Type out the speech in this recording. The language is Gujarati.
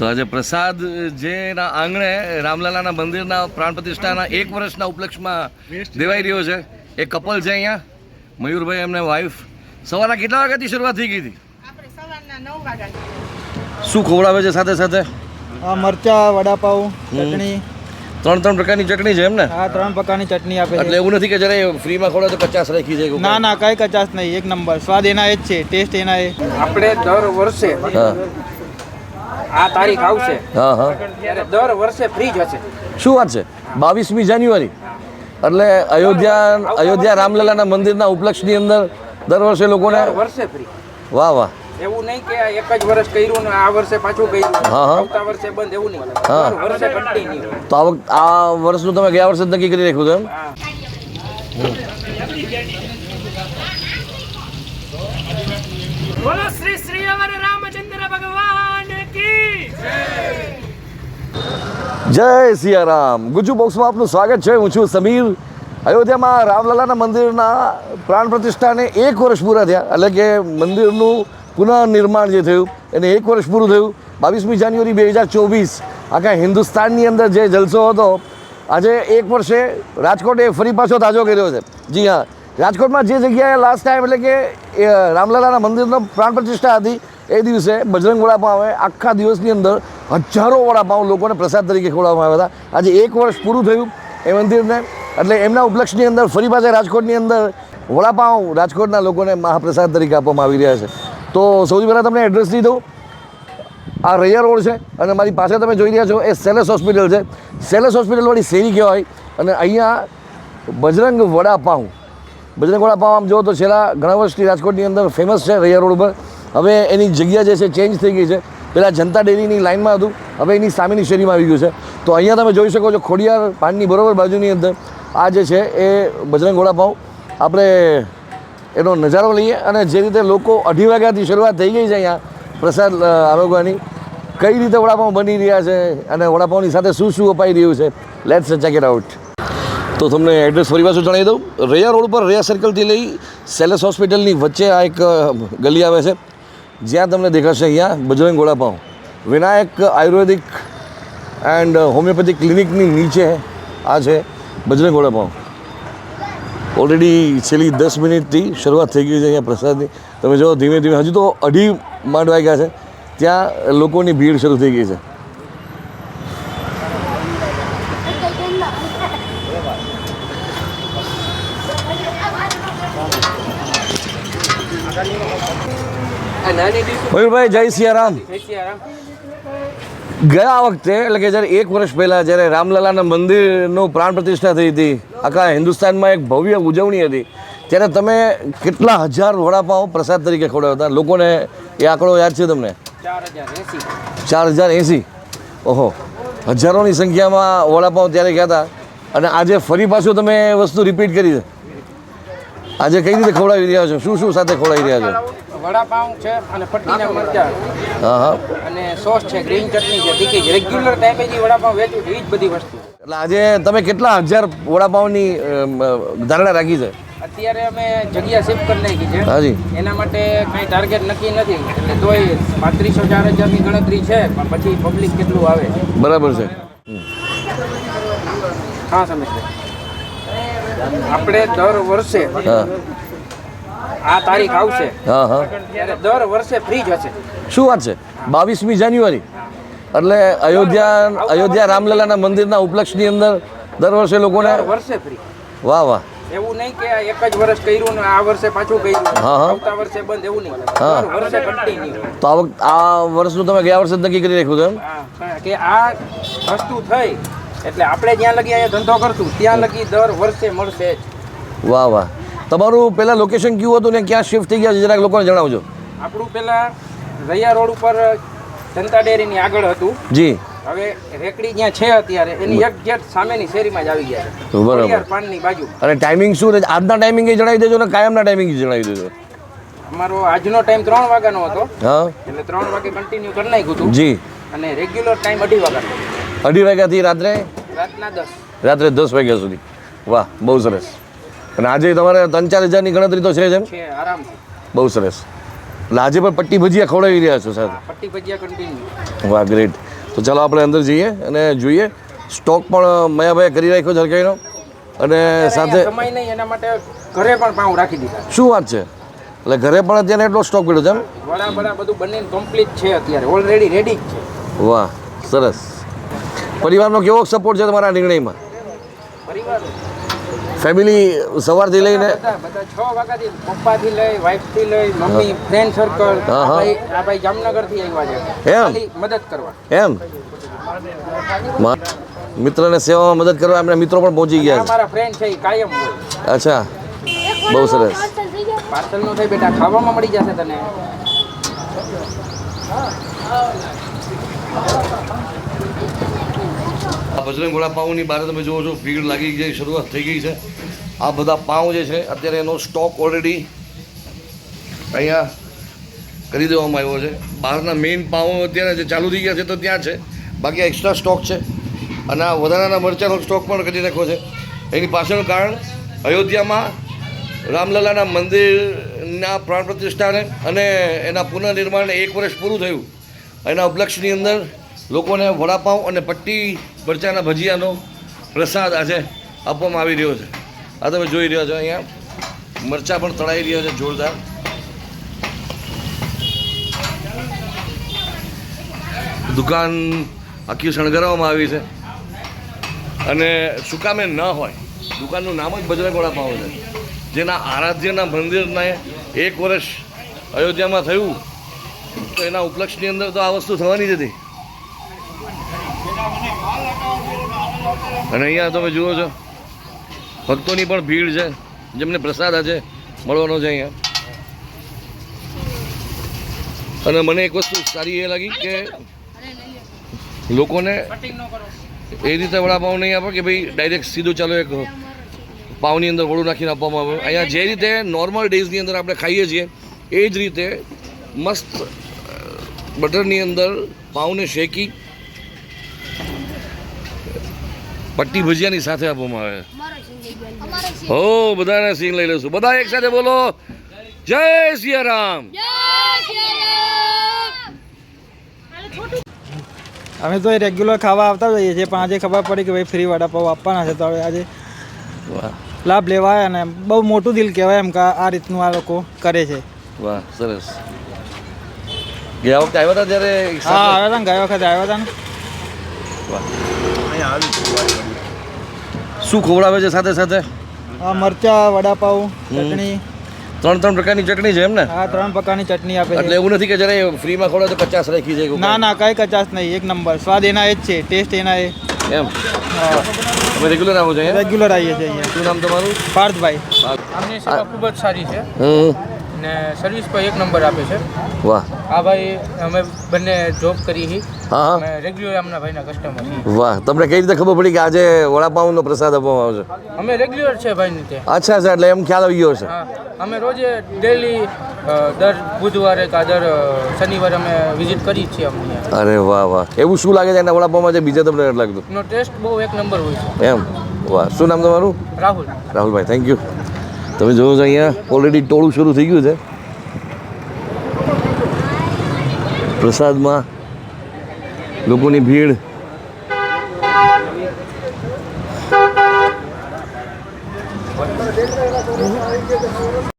તો આજે પ્રસાદ જેના આંગણે રામલાલાના મંદિરના પ્રાણ પ્રતિષ્ઠાના એક વર્ષના ઉપલક્ષમાં દેવાઈ રહ્યો છે. એ કપલ છે અહીંયા. મયુરભાઈ એમને વાઈફ સવારના કેટલા વાગ્યાથી શરૂઆત થઈ ગઈ હતી? શું ખવડાવે છે સાથે સાથે? આ મરચા વડાપાઉં ચટણી. ત્રણ ત્રણ પ્રકારની ચટણી છે એમ ને આ ત્રણ પ્રકારની ચટણી આપે એટલે એવું નથી કે જરા ફ્રીમાં ખવડાવે તો કચાસ રાખી જાય ના ના કઈ કચાસ નહીં. એક નંબર. સ્વાદ એના એ જ છે ટેસ્ટ એના એ. આપણે દર વર્ષે હા. આ તારીખ આવશે. હા હા. ત્યારે દર વર્ષે ફ્રી જ હશે. શું વાત છે? બાવીસમી જાન્યુઆરી. એટલે અયોધ્યા અયોધ્યા રામલલાના મંદિરના ઉપલક્ષની અંદર દર વર્ષે લોકોને વર્ષે ફ્રી. વાહ વાહ. એવું નહીં કે એક જ વર્ષ કર્યું ને આ વર્ષે પાછું કર્યું. હા, હા. આવતા વર્ષે બંધ એવું નહીં. હા. વર્ષે કન્ટિન્યુ તો આ વખત આ વર્ષનું તમે ગયા વર્ષે જ નક્કી કરી રાખ્યું હતું એમ? બોલો શ્રી શ્રી અવર રામચંદ્ર ભગવાન. જય. સિયારામ. ગુજુ બોક્સમાં આપનું સ્વાગત છે. હું છું સમીર. અયોધ્યામાં રામલલાના મંદિરના પ્રાણ પ્રતિષ્ઠાને એક વર્ષ પૂરા થયા. એટલે કે મંદિરનું પુનઃનિર્માણ જે થયું, એને એક વર્ષ પૂરું થયું. બાવીસમી જાન્યુઆરી બે હજાર ચોવીસ, આખા હિન્દુસ્તાનની અંદર જે જલસો હતો, આજે એક વર્ષે રાજકોટે ફરી પાછો તાજો કર્યો છે. જી હા. રાજકોટમાં જે જગ્યાએ લાસ્ટ ટાઈમ એટલે કે, એ, રામલલાના મંદિરનો પ્રાણ પ્રતિષ્ઠા હતી એ દિવસે બજરંગ વડાપાવે આખા દિવસની અંદર હજારો વડાપાઉં લોકોને પ્રસાદ તરીકે ખવડાવવામાં આવ્યા હતા. આજે એક વર્ષ પૂરું થયું એ મંદિરને. એટલે એમના ઉપલક્ષની અંદર ફરી પાછા રાજકોટની અંદર વડાપાઉં રાજકોટના લોકોને મહાપ્રસાદ તરીકે આપવામાં આવી રહ્યા છે. તો સૌથી પહેલાં તમને એડ્રેસ દઈ દઉં. આ રૈયા રોડ છે અને મારી પાસે તમે જોઈ રહ્યા છો એ સેલેસ હોસ્પિટલ છે. સેલેસ હોસ્પિટલવાળી શેરી કહેવાય. અને અહીંયા બજરંગ વડાપાઉં બજરંગ વડાપાઉં આમ જુઓ તો છેલ્લા ઘણા વર્ષથી રાજકોટની અંદર ફેમસ છે રૈયા રોડ પર હવે એની જગ્યા જે છે ચેન્જ થઈ ગઈ છે. પહેલાં જનતા ડેરીની લાઇનમાં હતું. હવે એની સામેની શેરીમાં આવી ગયું છે. તો અહીંયા તમે જોઈ શકો છો, ખોડિયાર પાનની બરોબર બાજુની અંદર આ જે છે, એ બજરંગ વડાપાઉં આપણે એનો નજારો લઈએ અને જે રીતે લોકો અઢી વાગ્યાથી શરૂઆત થઈ ગઈ છે અહીંયા પ્રસાદ આરોગવાની. કઈ રીતે વડાપાઉં બની રહ્યા છે અને વડાપાઉંની સાથે શું શું અપાઈ રહ્યું છે લેટ્સ ચેક ઇટ આઉટ તો તમને એડ્રેસ ફરી પાછું જણાવી દઉં. રૈયા રોડ પર રૈયા સર્કલથી લઈ સેલેસ હોસ્પિટલની વચ્ચે આ એક ગલી આવે છે. જ્યાં તમને દેખાશે અહીંયા બજરંગ વડાપાઉં વિનાયક આયુર્વેદિક એન્ડ હોમિયોપેથિક ક્લિનિકની નીચે આ છે બજરંગ વડાપાઉં ઓલરેડી છેલ્લી દસ મિનિટથી શરૂઆત થઈ ગઈ છે અહીંયા પ્રસાદની. તમે જો ધીમે ધીમે, હજુ તો અઢી માંડ વાગ્યા છે. ત્યાં લોકોની ભીડ શરૂ થઈ ગઈ છે. મયુરભાઈ જય સિયારામ. ગયા વખતે એટલે કે જ્યારે એક વર્ષ પહેલાં જ્યારે રામલલાના મંદિરનું પ્રાણ પ્રતિષ્ઠા થઈ હતી આખા હિન્દુસ્તાનમાં એક ભવ્ય ઉજવણી હતી ત્યારે તમે કેટલા હજાર વડાપાઉં પ્રસાદ તરીકે ખવડાવ્યા હતા? લોકોને એ આંકડો યાદ છે તમને? ચાર હજાર એસી. ઓહો. હજારોની સંખ્યામાં વડાપાઉં ત્યારે ગયા હતા. અને આજે ફરી પાછું તમે વસ્તુ રિપીટ કરી છે. આજે કઈ રીતે ખવડાવી રહ્યા છો? શું શું સાથે ખવડાવી રહ્યા છો? વડાપાઉં છે અને પટ્ટીના મરચા. હા હા. અને સોસ છે ગ્રીન ચટણી છે તીખી છે. રેગ્યુલર ટાઈમે જે વડાપાઉં વેચું છું એ જ બધી વસ્તુ. એટલે આજે તમે કેટલા હજાર વડાપાઉંની ધારણા રાખી છે? અત્યારે અમે જગ્યા શિફ્ટ કરી નાખી છે. હાજી. એના માટે કાંઈ ટાર્ગેટ નક્કી નથી. એટલે તોય પાંત્રીસો ચાર હજારની ગણતરી છે પણ પછી પબ્લિક કેટલું આવે બરાબર છે. હા સમજ આપણે દર વર્ષે આ તારીખ આવશે. હા હા. દર વર્ષે ફ્રી જ હશે. શું વાત છે? બાવીસમી જાન્યુઆરી. એટલે અયોધ્યા અયોધ્યા રામલલાના મંદિરના ઉપલક્ષની અંદર દર વર્ષે લોકોને વર્ષે ફ્રી વાહ વાહ. એવું નહીં કે આ એક જ વર્ષ કર્યું ને આ વર્ષે પાછું કર્યું. હા, હા. આવતા વર્ષે બંધ એવું નહીં. હા. વર્ષે કન્ટિન્યુ તો આ વખત આ વર્ષનું તમે ગયા વર્ષે નક્કી કરી રાખ્યું એમ? કે આ વસ્તુ થઈ. એટલે આપણે જ્યાં લગી અહીંયા ધંધો કરતું ત્યાં લગી દર વર્ષે મળશે જ. વાહ વાહ. તમારું પહેલાં લોકેશન કયું હતું ને ક્યાં શિફ્ટ થઈ ગયા છે જરાક લોકોને જણાવજો. આપણું પહેલાં રૈયા રોડ ઉપર જનતા ડેરીની આગળ હતું. જી. હવે રેકડી જ્યાં છે અત્યારે એની એક જેટ સામેની શેરીમાં જ આવી ગયા છે. બરાબર. પાનની બાજુ. અને ટાઈમિંગ શું રહે આજના ટાઈમિંગ એ જણાવી દેજો ને કાયમના ટાઈમિંગ જણાવી દેજો. અમારો આજનો ટાઈમ ત્રણ વાગ્યાનો હતો. હા. એટલે ત્રણ વાગે કન્ટિન્યુ કરી નાખ્યું હતું. જી. અને રેગ્યુલર ટાઈમ અઢી વાગ્યાનો. અઢી વાગ્યાથી રાત્રે? રાતના દસ. રાત્રે દસ વાગ્યા સુધી. વાહ બહુ સરસ. અને આજે તમારે ત્રણ ચાર હજારની ગણતરી તો છે જ એમ? બહુ સરસ. એટલે આજે પણ પટ્ટી ભજીયા ખવડાવી રહ્યા છો સાહેબ? પટ્ટી ભજીયા કન્ટિન્યુ વાહ ગ્રેટ તો ચાલો આપણે અંદર જઈએ અને જોઈએ. સ્ટોક પણ મયાભાઈ કરી રાખ્યો જરકાઈનો અને સાથે સમય નહીં એના માટે ઘરે પણ પાઉં રાખી દીધા. શું વાત છે? એટલે ઘરે પણ અત્યારે એટલો સ્ટોક પડ્યો છે એમ? વડા બડા બધું બંને કમ્પ્લીટ છે અત્યારે. ઓલરેડી રેડી જ છે. વાહ સરસ. પરિવારનો કેવો સપોર્ટ છે તમારા નિર્ણયમાં? પરિવાર ફેમિલી સવારથી લઈને બધા છ વાગ્યાથી પપ્પાથી લઈ વાઈફથી લઈ મમ્મી ફ્રેન્ડ સર્કલ આ. ભાઈ જામનગરથી આવ્યા છે. એમ? મદદ કરવા. એમ? મિત્રને સેવામાં મદદ કરવા એમના મિત્રો પણ પહોંચી ગયા મારા ફ્રેન્ડ છે કાયમ અચ્છા. બહુ સરસ. પાર્સલ નો થાય બેટા ખાવામાં મળી જશે તને. આ બજરંગ ઘોડા પાઉંની બહાર તમે જુઓ છો, ભીડ લાગી ગઈ, શરૂઆત થઈ ગઈ છે. આ બધા પાઉં જે છે, અત્યારે એનો સ્ટોક ઓલરેડી અહીંયા કરી દેવામાં આવ્યો છે. બહારના મેઇન પાઉં અત્યારે જે ચાલુ થઈ ગયા છે તો ત્યાં છે. બાકી એક્સ્ટ્રા સ્ટોક છે. અને આ વધારાના મરચાંનો સ્ટોક પણ કરી નાખ્યો છે. એની પાછળનું કારણ અયોધ્યામાં રામલલાના મંદિરના પ્રાણ પ્રતિષ્ઠાને અને એના પુનઃનિર્માણને એક વર્ષ પૂરું થયું. એના ઉપલક્ષની અંદર લોકોને વડાપાઉં અને પટ્ટી, મરચાંના ભજીયાનો પ્રસાદ આજે આપવામાં આવી રહ્યો છે. આ તમે જોઈ રહ્યા છો અહીંયા. મરચાં પણ તળાઈ રહ્યા છે જોરદાર. દુકાન આખી શણગારવામાં આવી છે. અને શું કામે ન હોય. દુકાનનું નામ જ બજરંગ વડાપાઉં છે. જેના આરાધ્યના મંદિરને એક વર્ષ અયોધ્યામાં થયું, તો એના ઉપલક્ષની અંદર તો આ વસ્તુ થવાની જ હતી. અને અહીંયા તમે જુઓ છો, ભક્તોની પણ ભીડ છે, જેમને પ્રસાદ આજે મળવાનો છે અહીંયા. અને મને એક વસ્તુ સારી એ લાગી કે લોકોને એ રીતે વડાપાઉં નહીં આપે કે ભાઈ ડાયરેક્ટ સીધું ચાલો એક પાવની અંદર વડું નાખીને આપવામાં આવે. અહીંયા જે રીતે નોર્મલ ડેઝની અંદર આપણે ખાઈએ છીએ, એ જ રીતે મસ્ત બટરની અંદર પાઉને શેકી પટ્ટી ભજીયાની સાથે આપવામાં આવે. હો બધાને સિંગ લઈ લઈશું બધા એક સાથે બોલો. જય સિયારામ અમે તો રેગ્યુલર ખાવા આવતા જઈએ છીએ પણ આજે ખબર પડી કે ભાઈ ફ્રી વડાપાવ આપવાના છે તો હવે આજે વાહ. લાભ લેવા આવ્યા ને બહુ મોટું દિલ કહેવાય એમ કે આ રીતનું આ લોકો કરે છે. વાહ સરસ. ગયા વખતે આવ્યા હતા ત્યારે હા આવ્યા હતા ને ગયા વખતે આવ્યા હતા ને. શું ખવડાવે છે સાથે સાથે? આ મરચા વડાપાઉં ચટણી. ત્રણ ત્રણ પ્રકારની ચટણી છે એમ ને? આ ત્રણ પ્રકારની ચટણી આપે એટલે એવું નથી કે જરાય ફ્રીમાં ખવડાવે તો પચાસ રાખી જાય ના ના કાંઈ કચાસ નહીં એક નંબર. સ્વાદ એના એ જ છે ટેસ્ટ એના એ. એમ? તમે રેગ્યુલર આવો છો રેગ્યુલર આવીએ છીએ અહીંયા. શું નામ તમારું? પાર્થભાઈ. આમની સેવા ખૂબ જ સારી છે. હમ. ને સર્વિસ પણ એક નંબર આપે છે. વાહ. આ ભાઈ અમે બંને જોબ કરી હી. હા. રેગ્યુલર આમના ભાઈના કસ્ટમર વાહ તમને કઈ રીતે ખબર પડી કે આજે વડાપાઉંનો પ્રસાદ આપવામાં આવશે અમે રેગ્યુલર છે ભાઈની ત્યાં. અચ્છા અચ્છા એટલે એમ ખ્યાલ આવી ગયો છે અમે રોજે ડેલી દર બુધવારે કા દર શનિવારે અમે વિઝિટ કરી છીએ અમને અરે વાહ વાહ. એવું શું લાગે છે એના વડાપાઉંમાં જે બીજા તમને લાગતું? નો ટેસ્ટ બહુ એક નંબર હોય છે. એમ. વાહ. શું નામ તમારું? રાહુલ. રાહુલભાઈ થેન્ક યુ તમે જોવો છો અહીંયા ઓલરેડી ટોળું શરૂ થઈ ગયું છે. પ્રસાદમાં લોકોની ભીડ